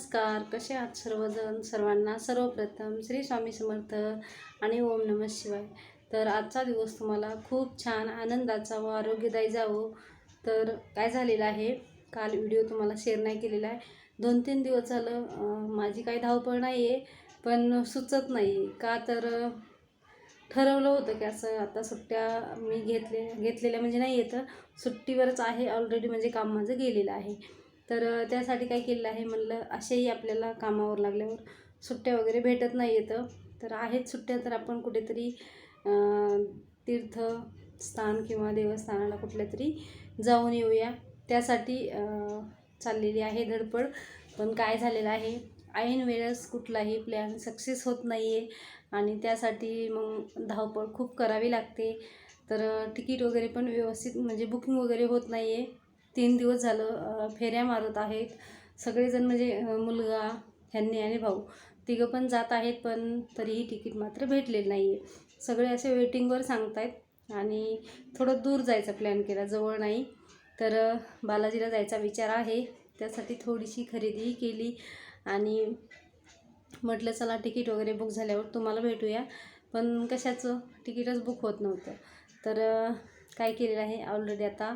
नमस्कार. कसे आहात सर्वजण? सर्वांना सर्वप्रथम श्री स्वामी समर्थ आणि ओम नमः शिवाय. तर आजचा दिवस तुम्हाला खूप छान आनंदाचा व आरोग्यदायी जावो. तर काय झालेलं आहे काल व्हिडिओ तुम्हाला शेअर नाही केलेला आहे. दोन तीन दिवस झालं माझी काही धावपळ नाही आहे पण सुचत नाही. का तर ठरवलं होतं की असं आता सुट्ट्या मी घेतले घेतलेल्या म्हणजे नाही येतं सुट्टीवरच आहे ऑलरेडी म्हणजे काम माझं गेलेलं आहे. तर त्यासाठी काय केलेलं आहे म्हणलं असेही आपल्याला कामावर लागल्यावर सुट्ट्या वगैरे भेटत नाही येतं तर आहेत सुट्ट्या तर आपण कुठेतरी तीर्थ तीर्थस्थान किंवा देवस्थानाला कुठल्या तरी जाऊन येऊया. त्यासाठी चाललेली आहे धडपड. पण काय झालेलं आहे ऐन वेळेस कुठलाही प्लॅन सक्सेस होत नाही आहे आणि त्यासाठी मग धावपळ खूप करावी लागते. तर तिकीट वगैरे पण व्यवस्थित म्हणजे बुकिंग वगैरे होत नाही आहे तीन दिवस झालं फेऱ्या मारत आहेत. सगळेजण म्हणजे मुलगा ह्यांनी आणि भाऊ तिघं पण जात आहेत पण तरीही तिकीट मात्र भेटलेलं नाही आहे सगळे असे वेटिंगवर सांगत आहेत आणि थोडं दूर जायचा प्लॅन केला जवळ नाही. तर बालाजीला जायचा विचार आहे. त्यासाठी थोडीशी खरेदीही केली आणि म्हटलं चला तिकीट वगैरे बुक झाल्यावर तुम्हाला भेटूया. पण कशाचं? तिकीटच बुक होत नव्हतं. तर काय केलेलं आहे? ऑलरेडी आता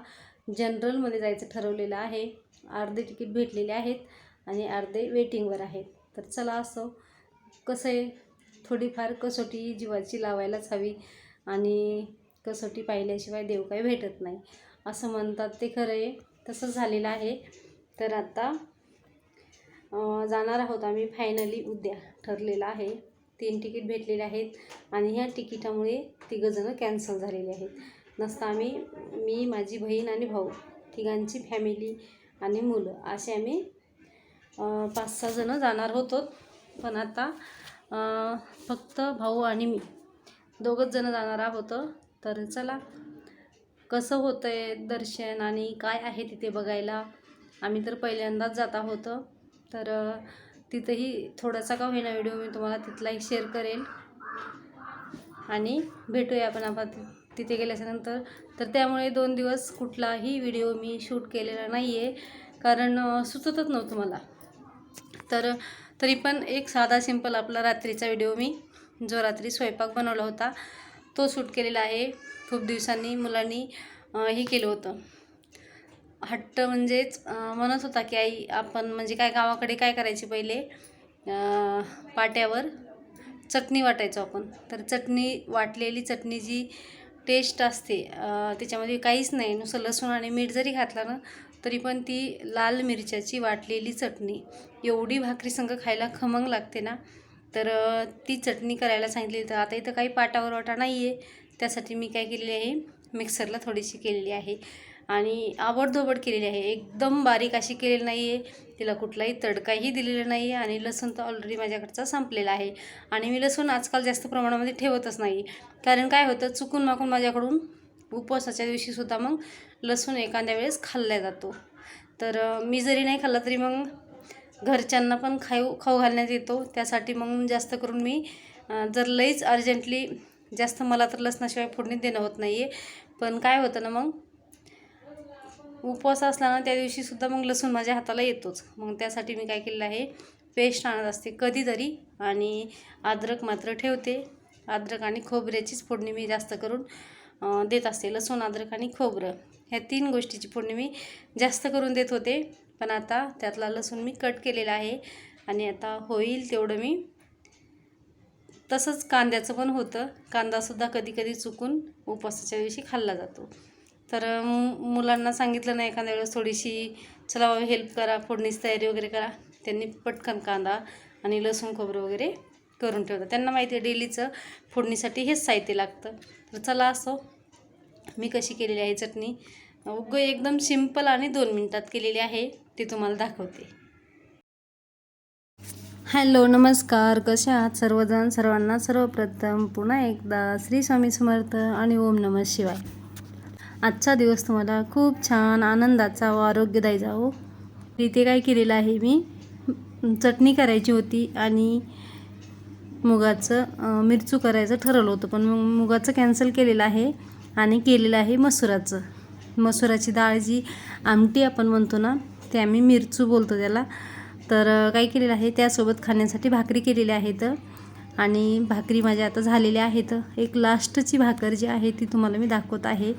जनरलमध्ये जायचं ठरवलेलं आहे. अर्धे तिकीट भेटलेले आहेत आणि अर्धे वेटिंगवर आहेत. तर चला असं कसं आहे? थोडीफार कसोटी जीवाची लावायलाच हवी आणि कसोटी पाहिल्याशिवाय देव काही भेटत नाही. असं म्हणतात ते खरं आहे. तसं झालेलं आहे. तर आता जाणार आहोत आम्ही फायनली उद्या. ठरलेलं आहे. तीन तिकीट भेटलेले आहेत आणि ह्या तिकिटामुळे तिघंजणं कॅन्सल झालेले आहेत. नसता आम्ही मी माझी बहीण आणि भाऊ तिघांची फॅमिली आणि मुलं. असे आम्ही पाच सहा जणं जाणार होतो. पण आता फक्त भाऊ आणि मी. दोघंच जणं जाणार आहोत. तर चला कसं होतं आहे दर्शन आणि काय आहे तिथे बघायला? आम्ही तर पहिल्यांदाच जात आहोत. तर तिथंही थोडासा का होईना व्हिडिओ मी तुम्हाला तिथलाही शेअर करेल. आणि भेटूया आपण आपण तिथे गेल्याच्यानंतर. तर त्यामुळे दोन दिवस कुठलाही व्हिडिओ मी शूट केलेला नाही आहे कारण सुचतच नव्हतं मला. तर तरी पण एक साधा सिंपल आपला रात्रीचा व्हिडिओ मी जो रात्री स्वयंपाक बनवला होता तो शूट केलेला आहे. खूप दिवसांनी मुलांनी हे केलं होतं. हट्ट म्हणजेच म्हणत होता की आई आपण म्हणजे काय गावाकडे काय करायची पहिले? पाट्यावर चटणी वाटायचो आपण. तर चटणी वाटलेली चटणी जी टेस्ट असते. त्याच्यामध्ये काहीच नाही. नुसतं लसूण आणि मीठ जरी घातलं ना तरी पण ती लाल मिरच्याची वाटलेली चटणी. एवढी भाकरी संग खायला खमंग लागते ना. तर ती चटणी करायला सांगितली तर आता इथं काही पाटावर वाटा नाही आहे त्यासाठी मी काय केलेली आहे? मिक्सरला थोडीशी केलेली आहे. आणि आवडधोबड केलेली आहे. एकदम बारीक अशी केलेली नाही आहे तिला कुठलाही तडकाही दिलेला नाही आहे आणि लसूण तर ऑलरेडी माझ्याकडचा संपलेला आहे. आणि मी लसूण आजकाल जास्त प्रमाणामध्ये ठेवतच नाही. कारण काय होतं चुकून माकून माझ्याकडून उपवासाच्या दिवशीसुद्धा मग लसूण एखाद्या वेळेस खाल्ला जातो. तर मी जरी नाही खाल्ला तरी मग घरच्यांना पण खाऊ खाऊ घालण्यात येतो. त्यासाठी मग जास्त करून मी जर लईच अर्जंटली जास्त मला तर लसणाशिवाय फोडणी देणं होत नाही आहे पण काय होतं ना मग उपवास असला ना त्या दिवशीसुद्धा मग लसूण माझ्या हाताला येतोच. मग त्यासाठी मी काय केलेलं आहे पेस्ट आणत असते कधीतरी आणि अद्रक मात्र ठेवते. अद्रक आणि खोबऱ्याचीच फोडणी मी जास्त करून देत असते. लसूण अद्रक आणि खोबरं ह्या तीन गोष्टीची फोडणी मी जास्त करून देत होते. पण आता त्यातला लसूण मी कट केलेला आहे आणि आता होईल तेवढं मी. तसंच कांद्याचं पण होतं. कांदासुद्धा कधीकधी चुकून उपवासाच्या दिवशी खाल्ला जातो. तर मुलांना सांगितलं नाही एखाद्या वेळेस थोडीशी चला बाबा हेल्प करा फोडणीची तयारी वगैरे करा. त्यांनी पटकन कांदा आणि लसूण खोबरं वगैरे करून ठेवतात त्यांना माहिती आहे डेलीचं फोडणीसाठी हेच साहित्य लागतं. तर चला असो मी कशी केलेली आहे चटणी. उगं एकदम सिंपल आणि दोन मिनटात केलेली आहे ते तुम्हाला दाखवते. हॅलो नमस्कार. कसे आहात सर्वजण? सर्वांना सर्वप्रथम पुन्हा एकदा श्री स्वामी समर्थ आणि ओम नमः शिवाय. आजचा दिवस तुम्हाला खूप छान आनंदाचा व आरोग्यदायी जावो हो. इथे काय केलेलं आहे मी? चटणी करायची होती आणि मुगाचं मिरचू करायचं ठरवलं होतं. पण मग मुगाचं कॅन्सल केलेलं आहे आणि केलेलं आहे मसुराचं. मसुराची डाळ जी आमटी आपण म्हणतो ना ते आम्ही मिरचू बोलतो त्याला. तर काय केलेलं आहे त्यासोबत खाण्यासाठी भाकरी केलेल्या आहेत. आणि भाकरी माझ्या आता झालेल्या आहेत. एक लास्टची भाकर जी आहे ती तुम्हाला मी दाखवत आहे.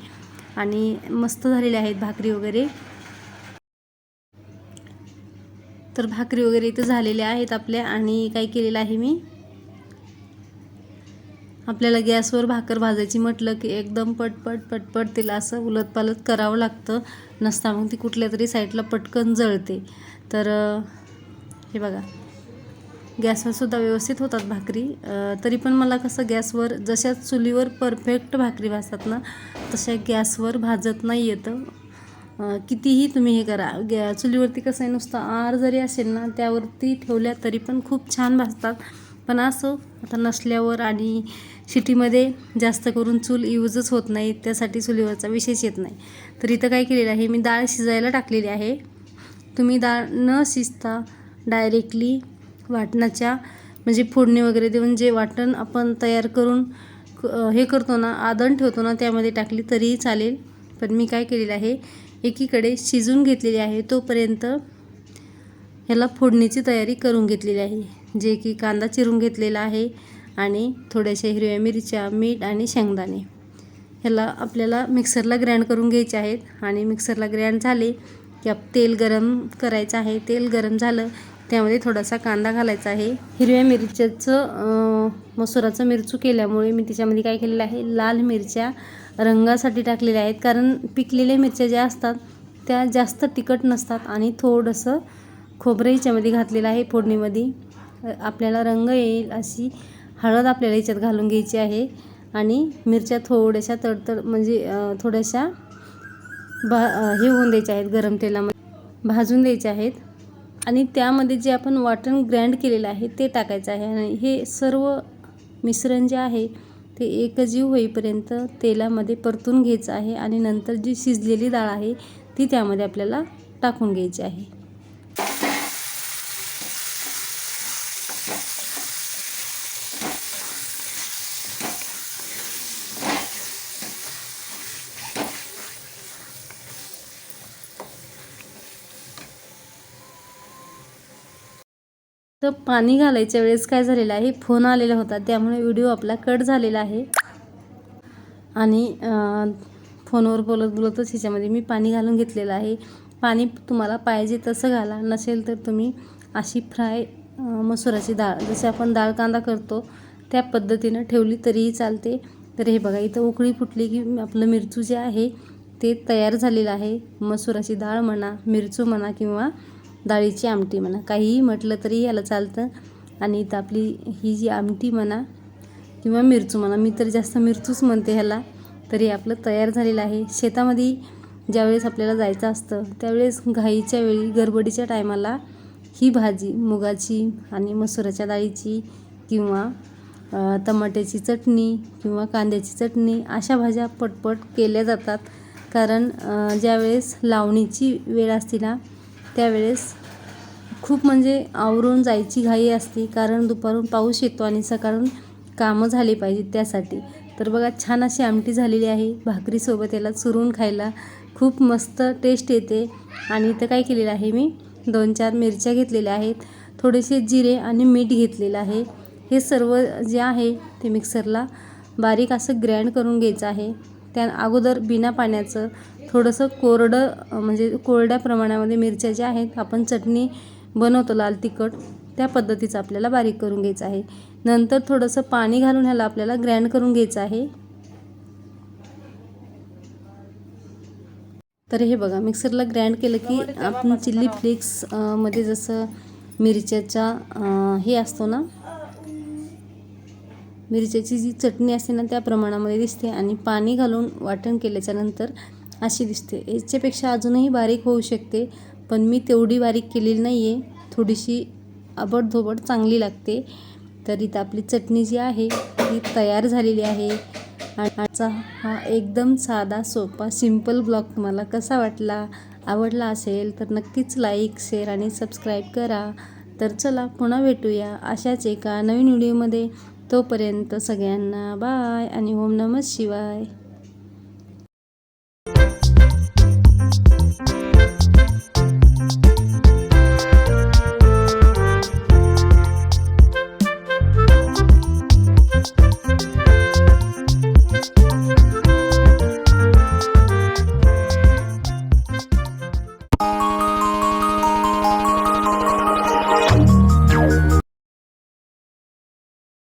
आणि मस्त झालेल्या आहेत भाकरी वगैरे. तर भाकरी वगैरे इथं झालेल्या आहेत आपल्या आणि काय केलेलं आहे मी? आपल्याला गॅसवर भाकर भाजायची म्हटलं की एकदम पटपट पटपट तिला असं उलटपालट करावं लागतं. नसता मग ती कुठल्या तरी साईडला पटकन जळते. तर हे बघा. गॅसवरसुद्धा व्यवस्थित होतात भाकरी. तरी पण मला कसं गॅसवर जशा चुलीवर परफेक्ट भाकरी भाजतात ना तशा गॅसवर भाजत नाही येतं. कितीही तुम्ही हे करा गॅ चुलीवरती कसं आहे नुसतं आर जरी असेल ना त्यावरती ठेवल्या तरी पण खूप छान भाजतात. पण असं आता नसल्यावर आणि सिटीमध्ये जास्त करून चूल यूजच होत नाही त्यासाठी चुलीवरचा विशेष येत नाही. तर इथं काय केलेलं आहे मी डाळ शिजायला टाकलेली आहे. तुम्ही डाळ न शिजता डायरेक्टली वाटणाच्या म्हणजे फोडणी वगैरे देऊन जे वाटण आपण तयार करून हे करतो ना आदण ठेवतो ना त्यामध्ये टाकली तरीही चालेल. पण मी काय केलेलं आहे एकीकडे शिजून घेतलेली आहे तोपर्यंत ह्याला फोडणीची तयारी करून घेतलेली आहे. जे की कांदा चिरून घेतलेला आहे आणि थोड्याशा हिरव्या मिरच्या मीठ आणि शेंगदाणे. ह्याला आपल्याला मिक्सरला ग्रँड करून घ्यायचे आहेत आणि मिक्सरला ग्रँड झाले की आप तेल गरम करायचं आहे. तेल गरम झालं त्यामध्ये थोडासा कांदा घालायचा आहे. हिरव्या मिरच्याचं मसुराचं मिरचू केल्यामुळे मी त्याच्यामध्ये काय केलेलं आहे लाल मिरच्या रंगासाठी टाकलेल्या आहेत. कारण पिकलेल्या मिरच्या ज्या असतात त्या जास्त तिखट नसतात आणि थोडंसं खोबरं याच्यामध्ये घातलेलं आहे फोडणीमध्ये. आपल्याला रंग येईल अशी हळद आपल्याला याच्यात घालून घ्यायची आहे. आणि मिरच्या थोड्याशा तडतड म्हणजे थोड्याशा भा हे होऊन द्यायच्या आहेत गरम तेलामध्ये. भाजून द्यायच्या आहेत. आणि त्यामध्ये जे आपण वाटण ग्रँड केलेलं आहे ते टाकायचं आहे. आणि हे सर्व मिश्रण जे आहे ते एकजीव होईपर्यंत तेलामध्ये परतून घ्यायचं आहे. आणि नंतर जी शिजलेली डाळ आहे ती त्यामध्ये आपल्याला टाकून घ्यायची आहे. तर पाणी घालायच्या वेळेस काय झालेलं आहे? फोन आलेला होता त्यामुळे व्हिडिओ आपला कट झालेला आहे. आणि फोनवर बोलत बोलतच ह्याच्यामध्ये मी पाणी घालून घेतलेलं आहे. पाणी तुम्हाला पाहिजे तसं घाला नसेल तर तुम्ही अशी फ्राय मसुराची डाळ जशी आपण डाळ कांदा करतो त्या पद्धतीनं ठेवली तरीही चालते. तर हे बघा इथं उकळी फुटली की आपलं मिरचू जे आहे ते तयार झालेलं आहे. मसुराची डाळ म्हणा मिरचू म्हणा किंवा डाळीची आमटी म्हणा काहीही म्हटलं तरी याला चालतं. आणि इथं आपली ही जी आमटी म्हणा किंवा मिरचू म्हणा मी तर जास्त मिरचूच म्हणते ह्याला तरी आपलं तयार झालेलं आहे. शेतामध्ये ज्यावेळेस आपल्याला जायचं असतं त्यावेळेस घाईच्या वेळी गडबडीच्या टायमाला ही भाजी मुगाची आणि मसुराच्या डाळीची किंवा टमाट्याची चटणी किंवा कांद्याची चटणी अशा भाज्या पटपट केल्या जातात. कारण ज्यावेळेस लावणीची वेळ असते ना त्यावेळेस खूप म्हणजे आवरून जायची घाई असते कारण दुपारून पाऊस येतो आणि सकाळून कामं झाली पाहिजेत त्यासाठी. तर बघा छान अशी आमटी झालेली आहे. भाकरीसोबत याला चुरून खायला खूप मस्त टेस्ट येते. आणि इथं काय केलेलं आहे मी? दोन चार मिरच्या घेतलेल्या आहेत. थोडेसे जिरे आणि मीठ घेतलेलं आहे. हे सर्व जे आहे ते मिक्सरला बारीक असं ग्रँड करून घ्यायचं आहे. त्या अगोदर बिना पाण्याचं थोडंसं कोरडं म्हणजे कोरड्या प्रमाणामध्ये मिरच्या ज्या आहेत आपण चटणी बनवतो लाल तिखट त्या पद्धतीचं आपल्याला बारीक करून घ्यायचं आहे. नंतर थोडंसं पाणी घालून ह्याला आपल्याला ग्रँड करून घ्यायचं आहे. तर हे बघा मिक्सरला ग्रँड केलं की आपण चिल्ली फ्लेक्समध्ये जसं मिरच्याचा हे असतो ना मिरच्याची जी चटणी असते ना त्या प्रमाणामध्ये दिसते आणि पाणी घालून वाटण केल्याच्यानंतर अशी दिसते. याच्यापेक्षा अजूनही बारीक होऊ शकते पण मी तेवढी बारीक केलेली नाही आहे थोडीशी आबडधोबड चांगली लागते. तर इथं आपली चटणी जी आहे ती तयार झालेली आहे. आणि आजचा हा एकदम साधा सोपा सिंपल ब्लॉग तुम्हाला कसा वाटला आवडला असेल तर नक्कीच लाईक शेअर आणि सबस्क्राईब करा. तर चला पुन्हा भेटूया अशाच एका नवीन व्हिडिओमध्ये तोपर्यंत सगळ्यांना बाय आणि ओम नमः शिवाय.